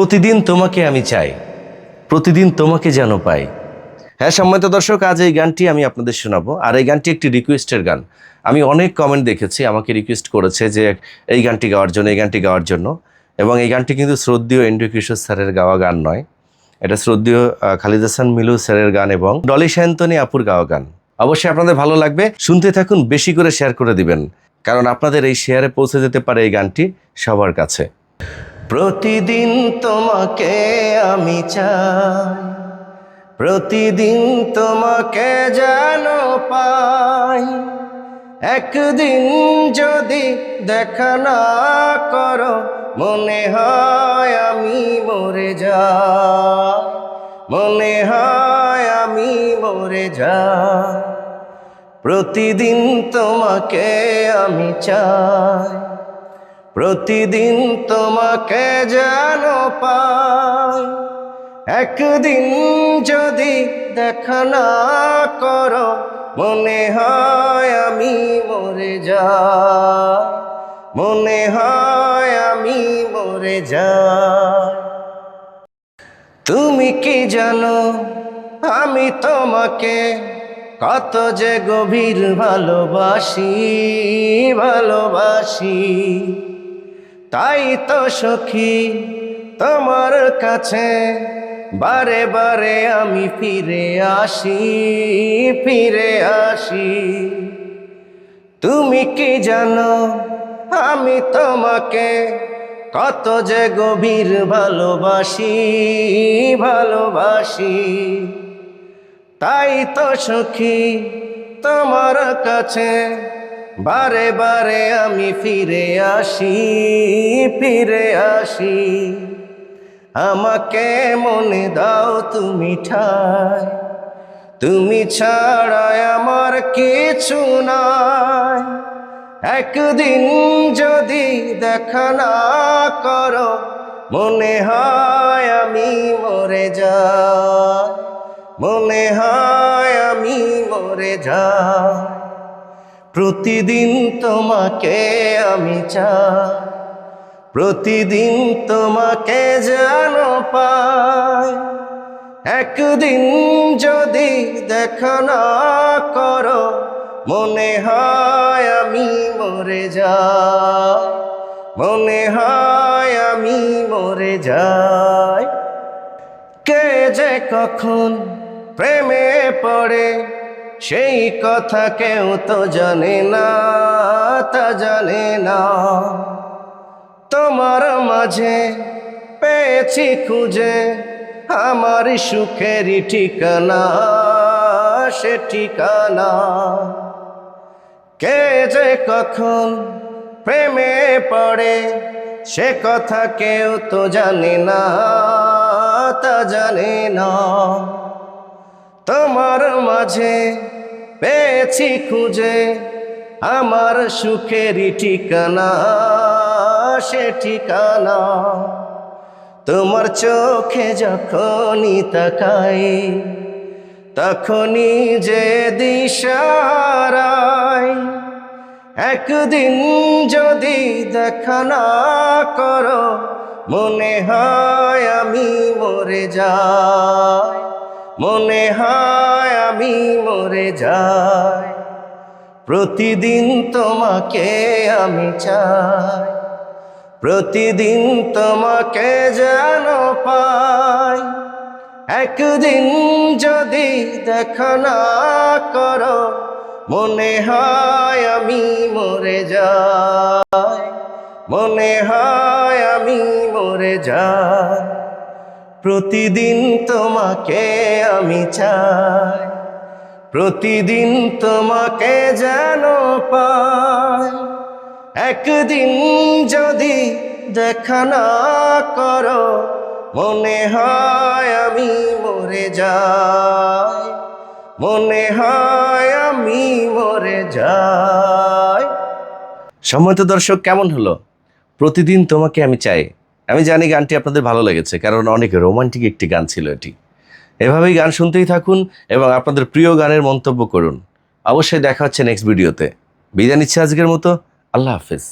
প্রতিদিন তোমাকে আমি চাই। প্রতিদিন তোমাকে যেন পাই। হ্যাঁ সম্মানিত দর্শক, আজ এই গানটি আমি আপনাদের শোনাবো। আর এই গানটি একটি রিকোয়েস্টের গান। আমি অনেক কমেন্ট দেখেছি, আমাকে রিকোয়েস্ট করেছে যে এই গানটি গাওয়ার জন্য, এই গানটি গাওয়ার জন্য। এবং এই গানটি কিন্তু শ্রদ্ধীয় এন্ড্রু কিশোর স্যারের গাওয়া গান নয়। এটা শ্রদ্ধীয় খালিদ হাসান মিলু স্যারের গান এবং ডলি শান্তনী আপুর গাওয়া গান। অবশ্যই আপনাদের ভালো লাগবে। শুনতে থাকুন, বেশি করে শেয়ার করে দিবেন। কারণ আপনাদের এই শেয়ারে পৌঁছে যেতে পারে এই গানটি সবার কাছে। প্রতিদিন তোমাকে আমি চাই। প্রতিদিন তোমাকে যেন পাই। একদিন যদি দেখা না করো, মনে হয় আমি মরে যা মনে হয় আমি মরে যা প্রতিদিন তোমাকে আমি চাই। প্রতিদিন তোমাকে যেন পাই। একদিন যদি দেখা না করো, মনে হয় আমি মরে যা মনে হয় আমি মরে যা তুমি কি জানো, আমি তোমাকে কত যে গভীর ভালোবাসি ভালোবাসি। তাই তো সখী তোমার কাছে বারে বারে আমি ফিরে আসি ফিরে আসি। তুমি কি জানো আমি তোমাকে কত যে গভীর ভালোবাসি ভালোবাসি। তাই তো সখী তোমার কাছে বারে বারে আমি ফিরে আসি ফিরে আসি। আমাকে মনে দাও তুমি ঠাই, তুমি ছাড়া আমার কিছু নাই। একদিন যদি দেখা না করো, মনে হয় আমি মরে যা মনে হয় আমি মরে যাই। প্রতিদিন তোমাকে আমি চাই প্রতিদিন তোমাকে যেন পাই। একদিন যদি দেখা না করো, মনে হয় আমি মরে যাই। মনে হয় আমি মরে যাই। কে যে কখন প্রেমে পড়ে সেই কথা কেউ তো জানে না, তা জানে না। তোমার মাঝে পেয়েছি খুঁজে, আমার সুখেরই ঠিকানা, সে ঠিকানা। কে যে কখন প্রেমে পড়ে, সে কথা কেউ তো জানে না, তা জানে না। তোমার মাঝে পেয়েছি খুঁজে, আমার সুখেরই ঠিকানা, সে ঠিকানা। তোমার চোখে যখনই তাকাই, তখনই যে দিশারায় একদিন যদি দেখা না করো, মনে হয় আমি মরে যাই। মনে হয় আমি মরে যাই। প্রতিদিন তোমাকে আমি চাই। প্রতিদিন তোমাকে যেন পাই। একদিন যদি দেখা না করো, মনে হয় আমি মরে যাই। মনে হয় আমি মরে যাই। প্রতিদিন তোমাকে আমি চাই, প্রতিদিন তোমাকে যেন পাই। একদিন যদি দেখা না করো, মনে হয় আমি মরে যাই, মনে হয় আমি মরে যাই। সম্মানিত দর্শক, কেমন হলো? প্রতিদিন তোমাকে আমি চাই। আমি জানি গানটি আপনাদের ভালো লেগেছে, কারণ অনেক রোমান্টিক একটি গান ছিল এটি। এভাবেই গান শুনতেই থাকুন এবং আপনাদের প্রিয় গানের মন্তব্য করুন। অবশ্যই দেখা হচ্ছে নেক্সট ভিডিওতে বিদায় নিচ্ছে আজকের মতো। আল্লাহ হাফেজ।